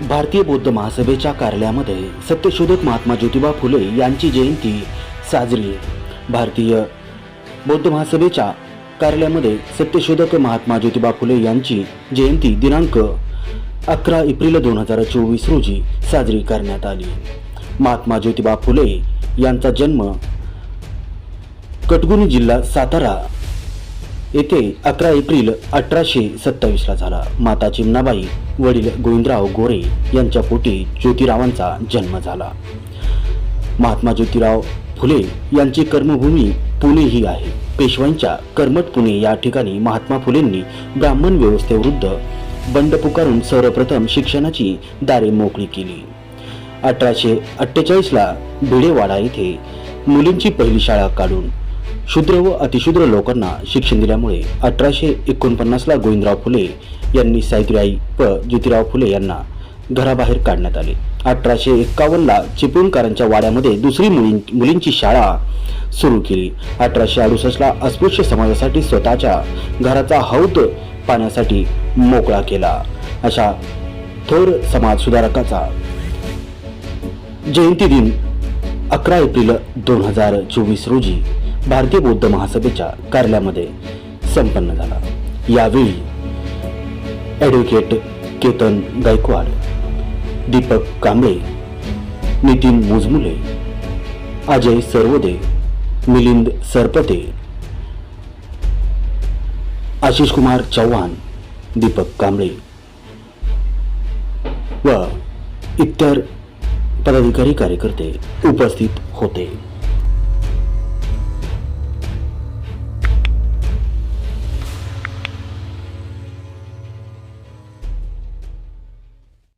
भारतीय बौद्ध महासभेच्या कार्यालयामध्ये सत्यशोधक महात्मा ज्योतिबा फुले यांची जयंती साजरी. भारतीय बौद्ध महासभेच्या कार्यालयामध्ये सत्यशोधक महात्मा ज्योतिबा फुले यांची जयंती दिनांक अकरा एप्रिल दोन हजार चोवीस रोजी साजरी करण्यात आली. महात्मा ज्योतिबा फुले यांचा जन्म कटगुनी जिल्हा सातारा येथे अकरा एप्रिल अठराशे सत्तावीसला झाला. माता चिमणाबाई वडील गोविंदराव गोरे यांच्या पोटी ज्योतिरावांचा जन्म झाला. महात्मा ज्योतिराव फुले यांची कर्मभूमी पुणे ही आहे. पेशवाईंच्या कर्मठ पुणे या ठिकाणी महात्मा फुलेंनी ब्राह्मण व्यवस्थेविरुद्ध बंड पुकारून सर्वप्रथम शिक्षणाची दारे मोकळी केली. अठराशे अठ्ठेचाळीसला भिडेवाडा येथे मुलींची पहिली शाळा काढून शूद्र व अतिशूद्र लोकांना शिक्षण दिल्यामुळे अठराशे एकोणपन्नासला गोविंदराव फुले यांनी सावित्रीबाई व ज्योतिराव फुले यांना घराबाहेर काढण्यात आले. अठराशे एक्कावन्नला चिपळूणकरांच्या वाड्यामध्ये दुसरी मुलीं मुलींची शाळा सुरू केली. अठराशे अडुसष्टला अस्पृश्य समाजासाठी स्वतःच्या घराचा हौद पाण्यासाठी मोकळा केला. अशा थोर समाज सुधारकाचा जयंती दिन अकरा एप्रिल दोन हजार चोवीस रोजी भारतीय बौद्ध महासभेच्या कार्यालयामध्ये संपन्न झाला. यावेळी ॲडव्होकेट केतन गायकवाड दीपक कांबळे नितीन मुजमुले अजय सरवदे मिलिंद सरपते आशिष कुमार चव्हाण दीपक कांबळे व इतर पदाधिकारी कार्यकर्ते उपस्थित होते.